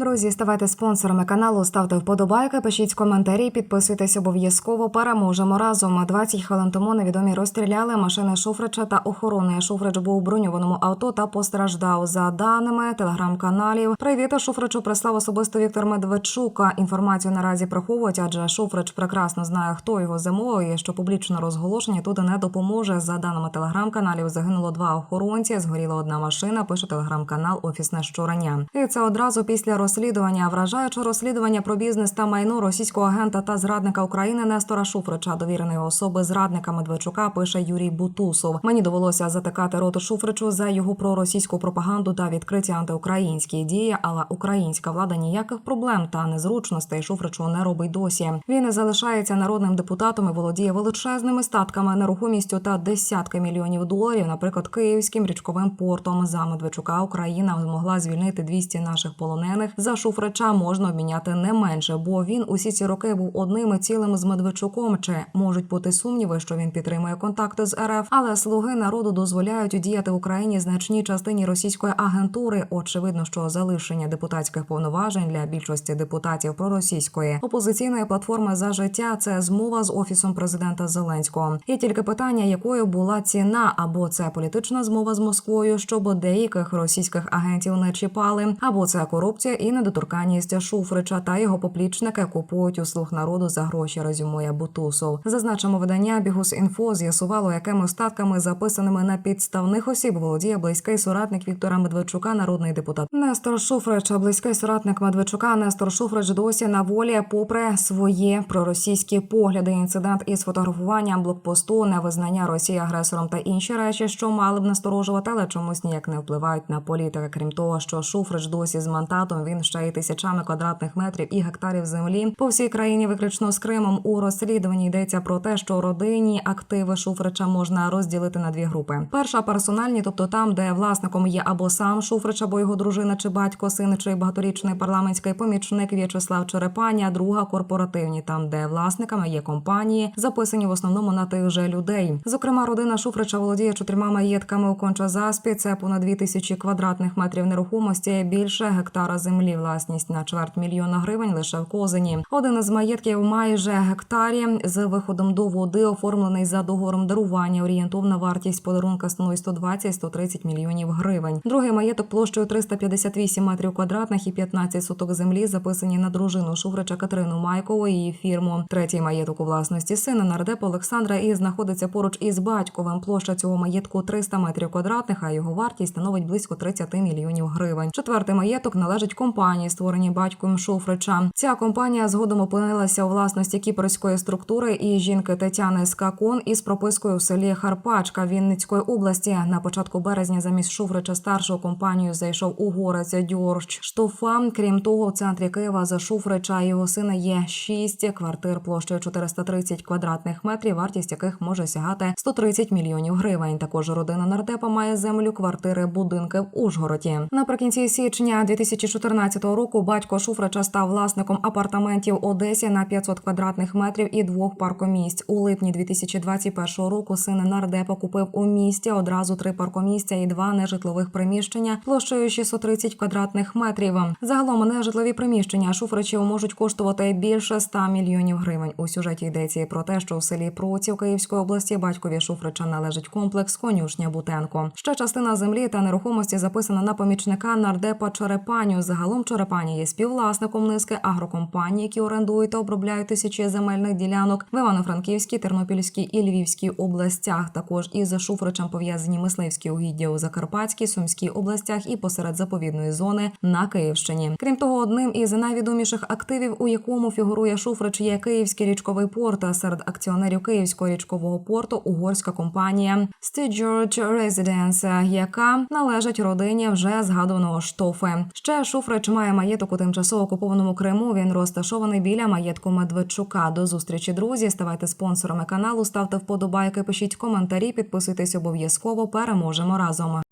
Друзі, ставайте спонсорами каналу, ставте вподобайки, пишіть коментарі, підписуйтесь обов'язково. Переможемо разом. 20 хвилин тому невідомі розстріляли машини Шуфрича та охорони. Шуфрич був у броньованому авто та постраждав. За даними телеграм-каналів. Привіт, Шуфричу прислав особисто Віктор Медведчука. Інформацію наразі приховують, адже Шуфрич прекрасно знає, хто його замовив, що публічне розголошення тут не допоможе. За даними телеграм-каналів, загинуло два охоронці. Згоріла одна машина. Пише телеграм-канал Офісне щурання. І це одразу після розслідування. Вражаючи розслідування про бізнес та майно російського агента та зрадника України Нестора Шуфрича, довіреної особи зрадника Медведчука, пише Юрій Бутусов. Мені довелося затикати роту Шуфричу за його проросійську пропаганду та відкриті антиукраїнські дії, але українська влада ніяких проблем та незручностей Шуфричу не робить досі. Він і залишається народним депутатом і володіє величезними статками, нерухомістю та десятки мільйонів доларів. Наприклад, київським річковим портом за Медведчука Україна змогла звільнити 200 наших полонених. За Шуфрича можна обміняти не менше, бо він усі ці роки був одним цілим з Медведчуком. Чи можуть бути сумніви, що він підтримує контакти з РФ, але слуги народу дозволяють діяти в Україні значній частині російської агентури. Очевидно, що залишення депутатських повноважень для більшості депутатів проросійської опозиційної платформи за життя це змова з офісом президента Зеленського. Є тільки питання, якою була ціна, або це політична змова з Москвою, щоб деяких російських агентів не чіпали, або це корупція і недоторканність Шуфрича та його поплічники купують у слуг народу за гроші. Резюмує Бутусов. Зазначимо видання Бігус.Інфо з'ясувало, якими статками записаними на підставних осіб володіє близький соратник Віктора Медведчука, народний депутат Нестор Шуфрич. Близький соратник Медведчука Нестор Шуфрич досі на волі, попри свої проросійські погляди. Інцидент із фотографуванням блокпосту, невизнання Росії агресором та інші речі, що мали б насторожувати, але чомусь ніяк не впливають на політика. Крім того, що Шуфрич досі з мантатом він ще й тисячами квадратних метрів і гектарів землі по всій країні, виключно з Кримом. У розслідуванні йдеться про те, що родинні активи Шуфрича можна розділити на дві групи: перша персональні, тобто там, де власником є або сам Шуфрич, або його дружина чи батько, син чи багаторічний парламентський помічник В'ячеслав Черепаня, друга корпоративні, там де власниками є компанії, записані в основному на тих же людей. Зокрема, родина Шуфрича володіє чотирма маєтками у Конча-Заспі. Це понад дві тисячі квадратних метрів нерухомості, більше гектара землі. Власність на чверть мільйона гривень лише в Козині. Один із маєтків майже гектарі з виходом до води, оформлений за договором дарування. Орієнтовна вартість подарунка становить 120-130 мільйонів гривень. Другий маєток площею 358 метрів квадратних і 15 соток землі записані на дружину Шуфрича Катерину Майкову і її фірму. Третій маєток у власності сина нардепа Олександра і знаходиться поруч із батьковим. Площа цього маєтку 300 метрів квадратних, а його вартість становить близько 30 мільйонів гривень. Четвертий маєток належить компанії, створеній батьком Шуфрича. Ця компанія згодом опинилася у власності кіперської структури і жінки Тетяни Скакун із пропискою в селі Харпачка Вінницької області. На початку березня замість Шуфрича старшого компанію зайшов угорець Дьорч Штофа. Крім того, в центрі Києва за Шуфрича його сина є шість квартир площею 430 квадратних метрів, вартість яких може сягати 130 мільйонів гривень. Також родина нардепа має землю, квартири, будинки в Ужгороді. Наприкінці січня 2014 року батько Шуфрича став власником апартаментів Одесі на 500 квадратних метрів і двох паркомісць. У липні 2021 року син нардепа купив у місті одразу три паркомісця і два нежитлових приміщення площею 630 квадратних метрів. Загалом нежитлові приміщення Шуфричів можуть коштувати більше 100 мільйонів гривень. У сюжеті йдеться про те, що у селі Проців Київської області батькові Шуфрича належить комплекс конюшня Бутенко. Ще частина землі та нерухомості записана на помічника нардепа Черепаню. Загалом Черепані є співвласником низки агрокомпаній, які орендують та обробляють тисячі земельних ділянок в Івано-Франківській, Тернопільській і Львівській областях. Також із Шуфричем пов'язані мисливські угіддя у Закарпатській, Сумській областях і посеред заповідної зони на Київщині. Крім того, одним із найвідоміших активів, у якому фігурує Шуфрич, є Київський річковий порт. Серед акціонерів Київського річкового порту угорська компанія Stjord Residence, яка належить родині вже згадуваного штофи. Ще Шуфрич має маєток у тимчасово окупованому Криму. Він розташований біля маєтку Медведчука. До зустрічі, друзі. Ставайте спонсорами каналу, ставте вподобайки, пишіть коментарі, підписуйтесь обов'язково. Переможемо разом.